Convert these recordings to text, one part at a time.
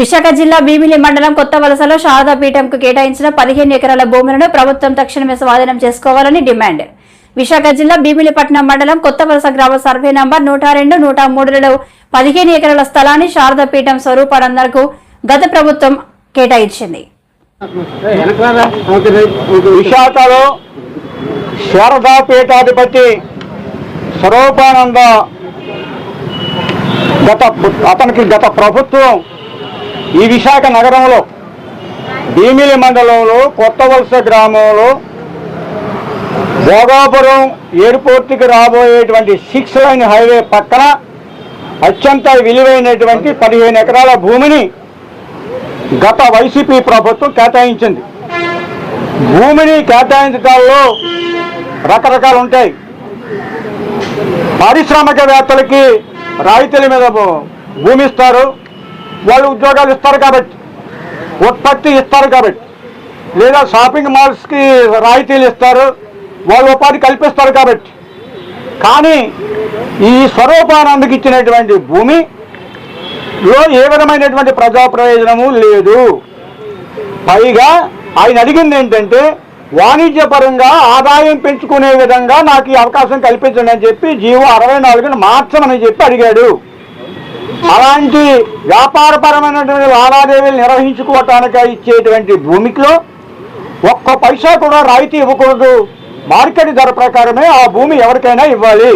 విశాఖ జిల్లా భీమిలి మండలం కొత్త వలసలో శారదా పీఠంకు కేటాయించిన పదిహేను ఎకరాల భూములను ప్రభుత్వం తక్షణమే స్వాధీనం చేసుకోవాలని డిమాండ్. విశాఖ జిల్లా భీమిలిపట్నం మండలం కొత్త వలస గ్రామ సర్వే నంబర్ నూట రెండు నూట మూడులలో పదిహేను ఎకరాల స్థలాన్ని శారదా పీఠం గత ప్రభుత్వం కేటాయించింది. విశాఖలో శారదాపీఠాధిపతి స్వరూపానంద గత అతనికి గత ప్రభుత్వం ఈ విశాఖ నగరంలో భీమిలి మండలంలో కొత్త వలస గ్రామంలో భోగాపురం ఎయిర్పోర్ట్కి రాబోయేటువంటి సిక్స్ లైన్ హైవే పక్కన అత్యంత విలువైనటువంటి పదిహేను ఎకరాల భూమిని గత వైసీపీ ప్రభుత్వం కేటాయించింది. భూమిని కేటాయించడాల్లో రకరకాలు ఉంటాయి. పారిశ్రామికవేత్తలకి రాయితీల మీద భూమిస్తారు. వాళ్ళు ఉద్యోగాలు ఇస్తారు కాబట్టి ఉత్పత్తి ఇస్తారు కాబట్టి లేదా షాపింగ్ మాల్స్కి రాయితీలు ఇస్తారు వాళ్ళు ఉపాధి కల్పిస్తారు కాబట్టి. కానీ ఈ స్వరూపానందకి ఇచ్చినటువంటి భూమి లో ఏ విధమైనటువంటి ప్రజా ప్రయోజనము లేదు. పైగా ఆయన అడిగింది ఏంటంటే వాణిజ్యపరంగా ఆదాయం పెంచుకునే విధంగా నాకు ఈ అవకాశం కల్పించండి అని చెప్పి జీవో అరవై నాలుగును మార్చమని చెప్పి అడిగాడు. అలాంటి వ్యాపారపరమైనటువంటి లావాదేవీలు నిర్వహించుకోవటానికి ఇచ్చేటువంటి భూమికిలో ఒక్క పైసా కూడా రాయితీ ఇవ్వకూడదు. మార్కెట్ ధర ప్రకారమే ఆ భూమి ఎవరికైనా ఇవ్వాలి.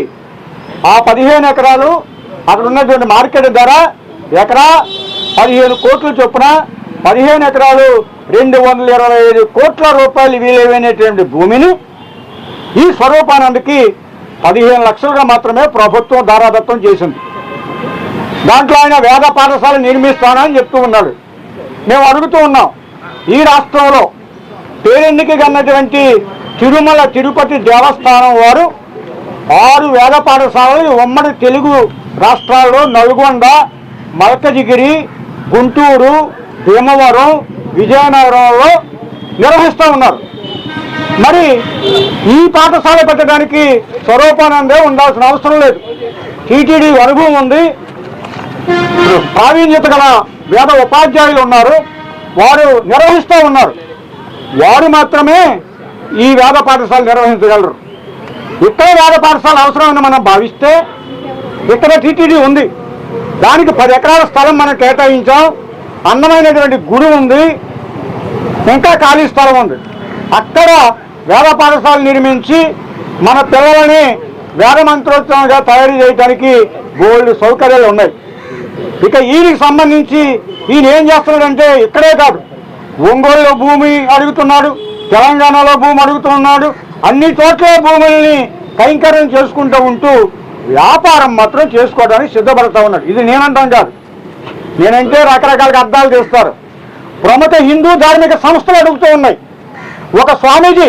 ఆ పదిహేను ఎకరాలు అక్కడ ఉన్నటువంటి మార్కెట్ ధర ఎకరా పదిహేను కోట్ల చొప్పున పదిహేను ఎకరాలు రెండు వందల ఇరవై ఐదు కోట్ల రూపాయలు వీలైనటువంటి భూమిని ఈ స్వరూపానందకి పదిహేను లక్షలుగా మాత్రమే ప్రభుత్వం ధారాదత్తం చేసింది. దాంట్లో ఆయన వేద పాఠశాల నిర్మిస్తానని చెప్తూ ఉన్నాడు. మేము అడుగుతూ ఉన్నాం ఈ రాష్ట్రంలో పేరెన్నిక కన్నటువంటి తిరుమల తిరుపతి దేవస్థానం వారు ఆరు వేద పాఠశాలలు ఉమ్మడి తెలుగు రాష్ట్రాల్లో నల్గొండ మల్కజిగిరి గుంటూరు భీమవరం విజయనగరంలో నిర్వహిస్తూ ఉన్నారు. మరి ఈ పాఠశాల పెట్టడానికి స్వరూపానందే ఉండాల్సిన అవసరం లేదు. టీటీడీ అనుభవం ఉంది. ప్రావీణ్యత గల వేద ఉపాధ్యాయులు ఉన్నారు. వారు నిర్వహిస్తూ ఉన్నారు. వారు మాత్రమే ఈ వేద పాఠశాల నిర్వహించగలరు. ఇక్కడ వేద పాఠశాల అవసరమని మనం భావిస్తే ఇక్కడ టీటీడీ ఉంది. దానికి పది ఎకరాల స్థలం మనం కేటాయించాం. అందమైనటువంటి గుడి ఉంది. ఇంకా ఖాళీ స్థలం ఉంది. అక్కడ వేద పాఠశాల నిర్మించి మన పిల్లలని వేద మంత్రోత్సవంగా తయారు చేయడానికి బోల్డ్ సౌకర్యాలు ఉన్నాయి. ఇక ఈయనకి సంబంధించి ఈయన ఏం చేస్తున్నాడంటే ఇక్కడే కాదు. ఒంగోలులో భూమి అడుగుతున్నాడు తెలంగాణలో భూమి అడుగుతున్నాడు అన్ని చోట్ల భూముల్ని కైంకర్యం చేసుకుంటూ ఉంటూ వ్యాపారం మాత్రం చేసుకోవడానికి సిద్ధపడతా ఉన్నాడు. ఇది నేనంటాం కాదు నేనంటే రకరకాల అర్థాలు చేస్తారు. ప్రముఖ హిందూ ధార్మిక సంస్థలు అడుగుతూ ఉన్నాయి. ఒక స్వామీజీ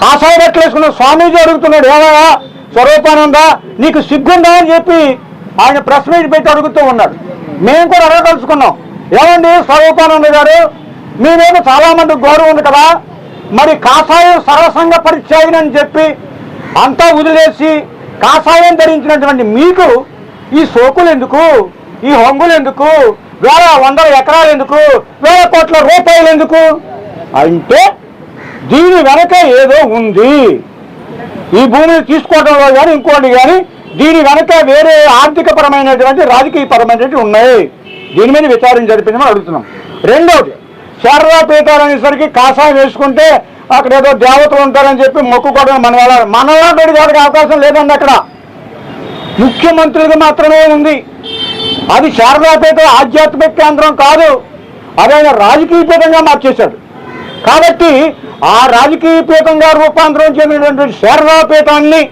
కాషాయ బట్టలు వేసుకున్న స్వామీజీ అడుగుతున్నాడు ఏమయ్యా స్వరూపానంద నీకు సిగ్గుందా? అని చెప్పి ఆయన ప్రెస్ మీట్ పెట్టి అడుగుతూ ఉన్నాడు మేము కూడా అడగదలుచుకున్నాం ఏమండి స్వరూపానంద గారు మీ మీద చాలామంది గౌరవం ఉంది కదా మరి కాషాయం సరసంగా పరిచయం అని చెప్పి అంతా వదిలేసి కాషాయం ధరించినటువంటి మీకు ఈ సోకులు ఎందుకు? ఈ హంగులు ఎందుకు? వేల వందల ఎకరాలు ఎందుకు? వేల కోట్ల రూపాయలు ఎందుకు? అంటే దీని వెనక ఏదో ఉంది. ఈ భూమిని తీసుకోవడంలో కానీ ఇంకోటి కానీ దీని వెనక వేరే ఆర్థిక పరమైనటువంటి రాజకీయ పరమైనటువంటి ఉన్నాయి. దీని మీద విచారణ జరిపిందని అడుగుతున్నాం. రెండవది శారదా అనేసరికి కాషాయం వేసుకుంటే అక్కడ ఏదో దేవతలు ఉంటారని చెప్పి మొక్కుకోవడం మన వాళ్ళ మనలాంటి వాడికి అవకాశం లేదండి అక్కడ. ముఖ్యమంత్రికి మాత్రమే ఉంది. అది శారదాపేట ఆధ్యాత్మిక కేంద్రం కాదు. అదే రాజకీయ పీఠంగా మార్చేశాడు. కాబట్టి ఆ రాజకీయ పీఠంగా రూపాంతరం చెందినటువంటి శారదాపీఠాన్ని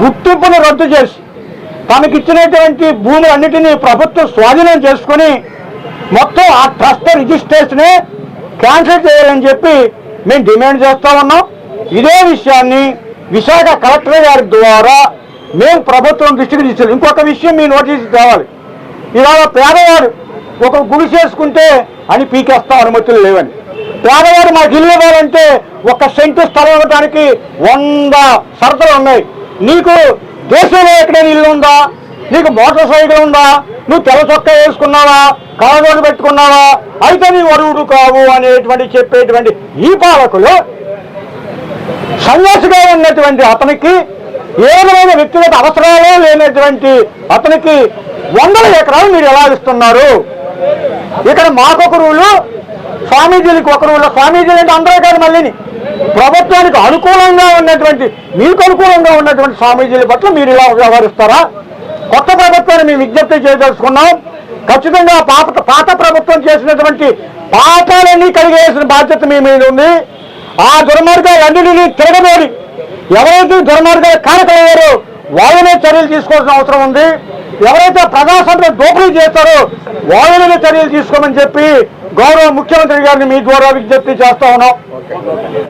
గుర్తింపును రద్దు చేసి తనకిచ్చినటువంటి భూములన్నిటినీ ప్రభుత్వం స్వాధీనం చేసుకొని మొత్తం ఆ ట్రస్ట్ రిజిస్ట్రేషనే క్యాన్సిల్ చేయాలని చెప్పి మేము డిమాండ్ చేస్తా ఉన్నాం. ఇదే విషయాన్ని విశాఖ కలెక్టర్ గారి ద్వారా మేము ప్రభుత్వం దృష్టికి తీసుకెళ్ళి ఇంకొక విషయం మీ నోటీస్ కావాలి ఇవాళ పేదవాడు ఒక గుడి చేసుకుంటే అని పీకేస్తాం అనుమతులు లేవని. పేదవాడు మాకు ఇల్లు ఇవ్వాలంటే ఒక సెంటు స్థలం ఇవ్వడానికి వంద షరతులు ఉన్నాయి. నీకు దేశంలో ఎక్కడైనా ఇల్లు ఉందా? నీకు మోటార్ సైకిల్ ఉందా? నువ్వు తెల్ల చొక్కా వేసుకున్నావా? కళ్ళజోడు పెట్టుకున్నావా? అయితే నీ వరువుడు కావు అనేటువంటి చెప్పేటువంటి ఈ పాలకులు సన్యాసిగా ఉన్నటువంటి అతనికి ఏ విధమైన వ్యక్తిగత అవసరాలు లేనటువంటి అతనికి వందల ఎకరాలు మీరు ఎలా ఇస్తున్నారు? ఇక్కడ మాకొక రూలు స్వామీజీలకు ఒక రూలు. స్వామీజీలు అంటే అందరూ కాదు మళ్ళీని. ప్రభుత్వానికి అనుకూలంగా ఉన్నటువంటి మీకు అనుకూలంగా ఉన్నటువంటి స్వామీజీల పట్ల మీరు ఇలా వ్యవహరిస్తారా? కొత్త ప్రభుత్వాన్ని మేము విజ్ఞప్తి చేయదలుచుకున్నాం. ఖచ్చితంగా పాత పాత ప్రభుత్వం చేసినటువంటి పాపాలన్నీ కలిగేసిన బాధ్యత మీ మీద ఉంది. ఆ దుర్మార్గాలన్నిటినీ తిరగబోడి ఎవరైతే దుర్మార్గాలు కారకలయ్యారో వాళ్ళనే చర్యలు తీసుకోవాల్సిన అవసరం ఉంది. ఎవరైతే ప్రజాస్వామ్య దోపిడీ చేస్తారో వాళ్ళనే చర్యలు తీసుకోమని చెప్పి గౌరవ ముఖ్యమంత్రి గారిని మీ ద్వారా విజ్ఞప్తి చేస్తా ఉన్నాం.